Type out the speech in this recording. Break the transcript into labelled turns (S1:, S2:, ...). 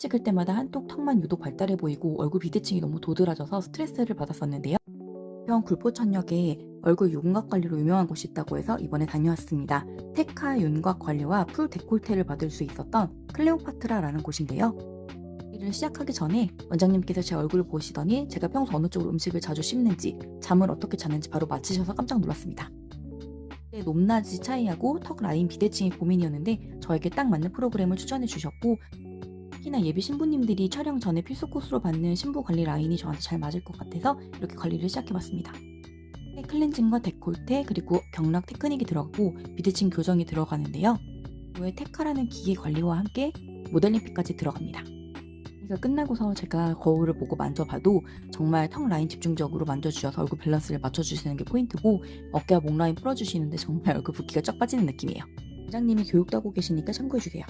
S1: 찍을 때마다 한쪽 턱만 유독 발달해 보이고 얼굴 비대칭이 너무 도드라져서 스트레스를 받았었는데요. 병 굴포천역에 얼굴 윤곽 관리로 유명한 곳이 있다고 해서 이번에 다녀왔습니다. 테카 윤곽 관리와 풀 데콜테를 받을 수 있었던 클레오파트라라는 곳인데요. 일을 시작하기 전에 원장님께서 제 얼굴을 보시더니 제가 평소 어느 쪽으로 음식을 자주 씹는지 잠을 어떻게 자는지 바로 맞히셔서 깜짝 놀랐습니다. 네, 높낮이 차이하고 턱 라인 비대칭이 고민이었는데 저에게 딱 맞는 프로그램을 추천해 주셨고 특히나 예비 신부님들이 촬영 전에 필수 코스로 받는 신부 관리 라인이 저한테 잘 맞을 것 같아서 이렇게 관리를 시작해봤습니다. 네, 클렌징과 데콜테 그리고 경락 테크닉이 들어가고 비대칭 교정이 들어가는데요. 이후에 테카라는 기계 관리와 함께 모델링피까지 들어갑니다. 이가 끝나고서 제가 거울을 보고 만져봐도 정말 턱 라인 집중적으로 만져주셔서 얼굴 밸런스를 맞춰주시는 게 포인트고 어깨와 목 라인 풀어주시는데 정말 얼굴 붓기가 쫙 빠지는 느낌이에요. 원장님이 교육도 하고 계시니까 참고해주세요.